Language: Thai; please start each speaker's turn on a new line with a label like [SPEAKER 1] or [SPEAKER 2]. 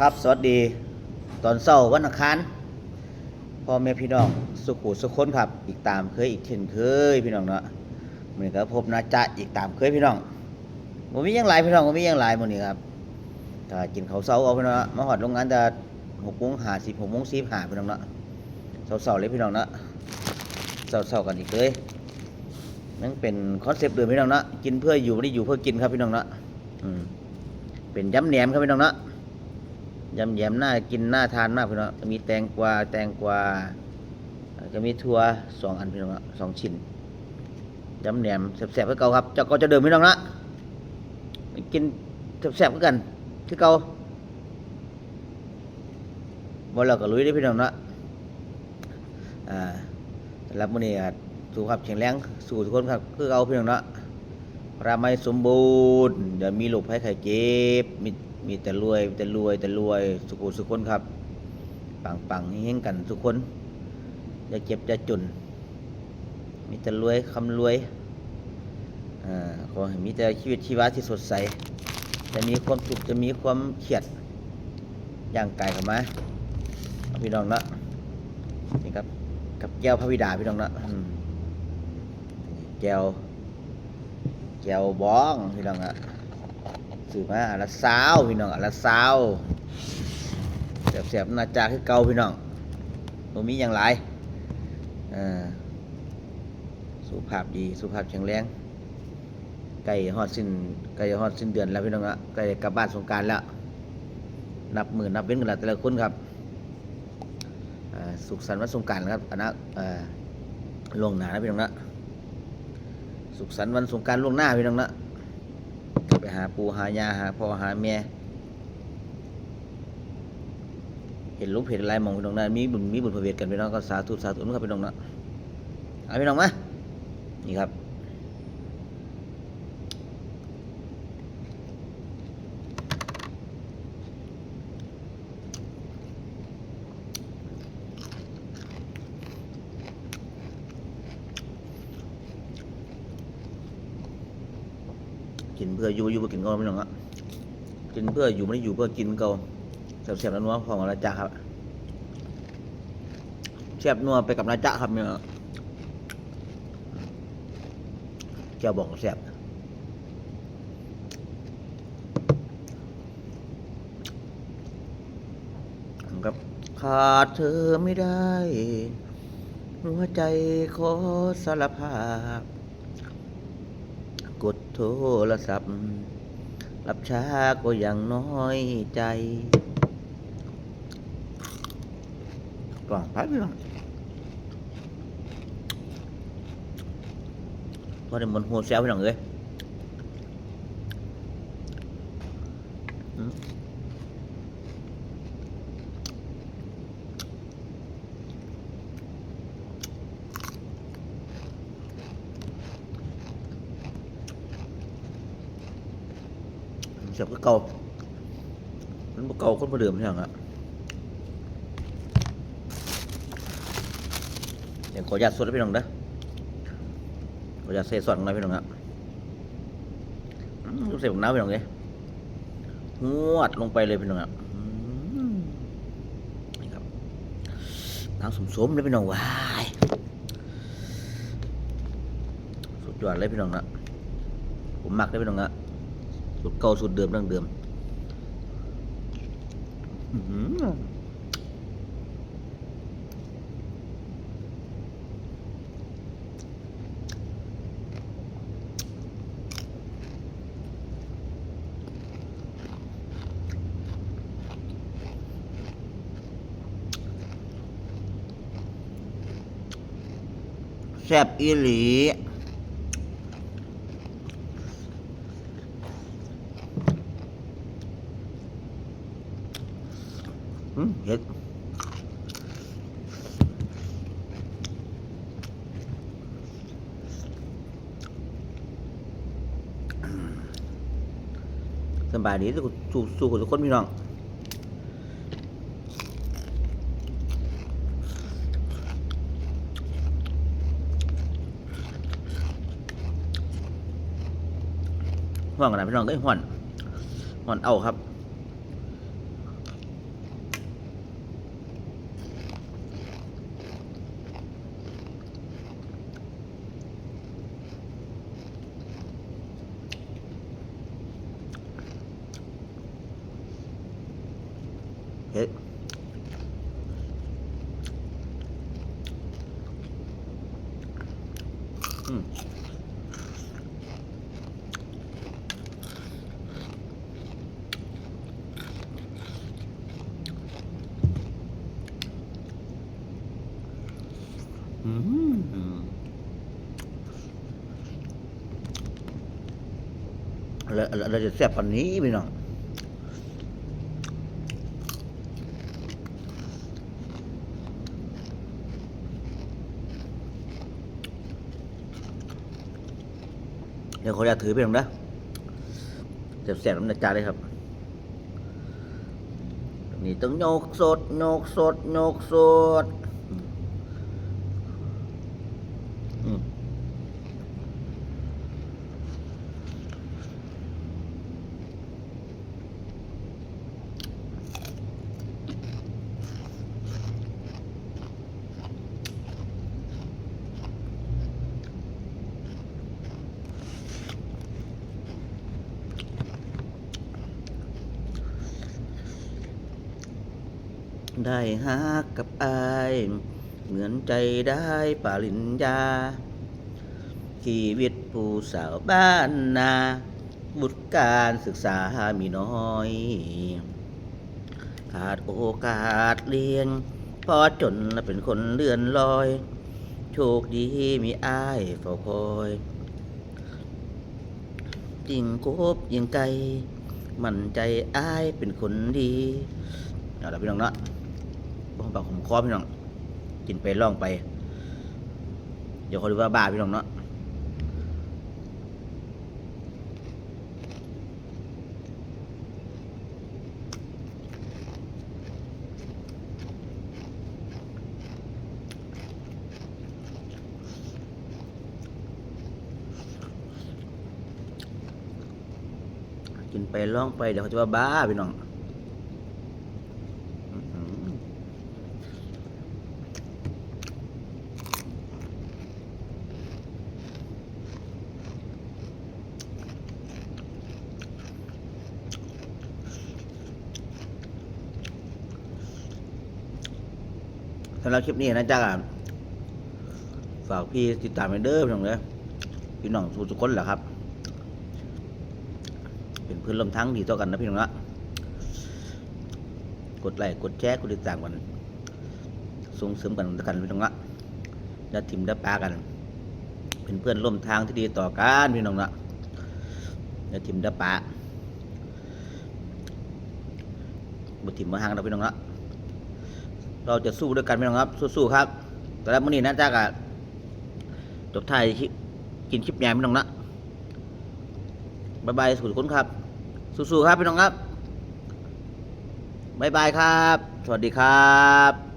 [SPEAKER 1] ครับ สวัสดี ตอนเช้าวันอังคารพ่อแม่พี่น้องสุขุสุขคนครับ อีกตามเคยอีกเช่นเคยพี่น้องเนาะมือนี้ก็พบนาจะอีกตามเคยพี่น้องบ่มียังหลายพี่น้องบ่มียังหลายมือนี้ครับถ้ากินเขาวเช้าเอาพี่น้องนะมาฮอดโรงงานแต่6:50 6:45พี่น้องเนาะเช้าๆเลยพี่น้องเนาะเช้าๆกันอีกเลยนั่นเป็นคอนเซปต์เดิมพี่น้องเนาะกินเพื่ออยู่ไม่ได้อยู่เพื่อกินครับพี่น้องเนาะเป็นย้ำแหนมครับพี่น้องเนาะ ยำแยมน่ากินน่าทานมากพี่น้องจะมีแตงกวาแตงกวาแล้วก็มีถั่วสองอันพี่น้องสองชิ้นยำแหนมแซ่บๆคือเก่าครับจ้าก็จะเดิมพี่น้องนะกินแซ่บๆคือกันคือเก่าบ่เราก็ลุยได้พี่น้องนะอ่าสำหรับมื้อนี้ก็สุขภาพแข็งแรงสู่ทุกคนครับคือเก่าพี่น้องนาะรามัยสมบูรณ์อย่ามีโรคภัยไข้เจ็บมี มีแต่รวยแต่รวยแต่รวยสุขุสุขคนครับ ปังปังเฮงกันทุกคนอย่าเจ็บอย่าจน มีแต่รวยคำรวยอ่าขอให้มีแต่ชีวิตชีวาที่สดใส จะมีความสุขจะมีความเครียดย่างกายเข้ามาเอาพี่น้องเนาะนี่ครับ กับแก้วพระบิดาพี่น้องเนาะแก้วแก้วบ้องพี่น้องเนาะ ซื้อมาอันละสาวพี่น้องอันละสาวเสียบๆนาจะคือเก่าพี่น้องบ่มีอย่างไรอ่าสุภาพดีสุภาพแข็งแรงใกล้ฮอดสิ้นใกล้ฮอดสิ้นเดือนแล้วพี่น้องอะใกล้กลับบ้านสงการแล้ว นับหมื่นนับเว้นกันล้วแต่ละคนครับสุขสันต์วันสงการครับอันนะอ่าล่วงหน้านะพี่น้องนะสุขสันต์วันสงการล่วงหน้าพี่น้องนะ ไปหาปูหายาหาพ่อหาแม่เห็นรูปเห็นอะไรมองพี่น้องนะมีบุญมีบุญพระเวทกันพี่น้องก็สาธุสาธุนะครับพี่น้องนะเอาพี่น้องมานี่ครับ กินเพื่ออยู่อยู่เพื่อกินก็พี่น้องอะกินเพื่ออยู่ไม่ได้อยู่เพื่อกินก็แซ่บๆแล้วนัวของราจาครับแซ่บนัวไปกับราจาครับเนี่ยแกบอกแซ่บครับขาดเธอไม่ได้ หัวใจขอสารภาพ โทรศัพท์ รับช้าก็ยังน้อยใจกล่องพัดพี่น้องพอได้มันหัวแซวพี่น้องเลย สียบก็เก่ามันเก่าคนเดิมพี่น้องอะเดี๋ยวขออนุญาตสดพี่น้องเด้อขออนุญาตใส่ซอสหน่อยพี่น้องอะเส่ผงน้ำพี่น้องเลยงวดลงไปเลยพี่น้องอะนี่ครับน้ำสมๆเลยพี่น้องว้ายสุดยอดเลยพี่น้องนะผมมักเลยพี่น้องอะ สูตรเก่าสูตรเดิมดั้งเดิมแซ่บอีหลี เห็ดสบายดีสู้สู้ทุกคนพี่น้องห่วงกันนะพี่น้องก็ห่อนห่อนเอาครับ แล้วเราจะแซ่บปันนี้พี่น้อง เดี๋ยวขอจะถือไปหน่อยนะเจ็บแสบน้ำในจาเลยครับนี่ต้องโยกสดโยกสดโยกสด ได้ฮักกับอาย เหมือนใจได้ปริญญา ชีวิตผู้สาวบ้านนา บุตรการศึกษามีน้อย ขาดโอกาสเรียนพอจนและเป็นคนเลื่อนลอย โชคดีมีอ้ายเฝ้าคอยจริงโกบยิงไกล มั่นใจอ้ายเป็นคนดีเอาละพี่น้องเนาะ บองปากผมคอพี่น้อง กินไปล่องไป เดี๋ยวเขาดูว่าบ้าพี่น้องเนาะกินไปล่องไปเดี๋ยวเขาจะว่าบ้าพี่น้อง สำหรับคลิปนี้นะจ๊ะฝากพี่ติดตามไปเด้อพี่น้องเลยพี่น้องทุกทุคนแหละครับ เป็นเพื่อนร่วมทั้งดีต่อกันนะพี่น้องนะกดไลค์กดแชร์กดติดตามกันส่งเสริมกันกันพี่น้องนะอย่าทิมอย่าปากัน เป็นเพื่อนร่วมทางที่ดีต่อกันพี่น้องนะอย่าทิมอย่าปาบุตรทิมมาหางเราพี่น้องนะ เราจะสู้ด้วยกันพี่น้องครับ สู้ๆครับแต่แล้วมื่อนี้นะจ๊ะกะจบไทยกินคลิปแย่พี่น้องนะบายบายสุดคนครับ สู้ๆครับพี่น้องครับบายบายครับ สวัสดีครับ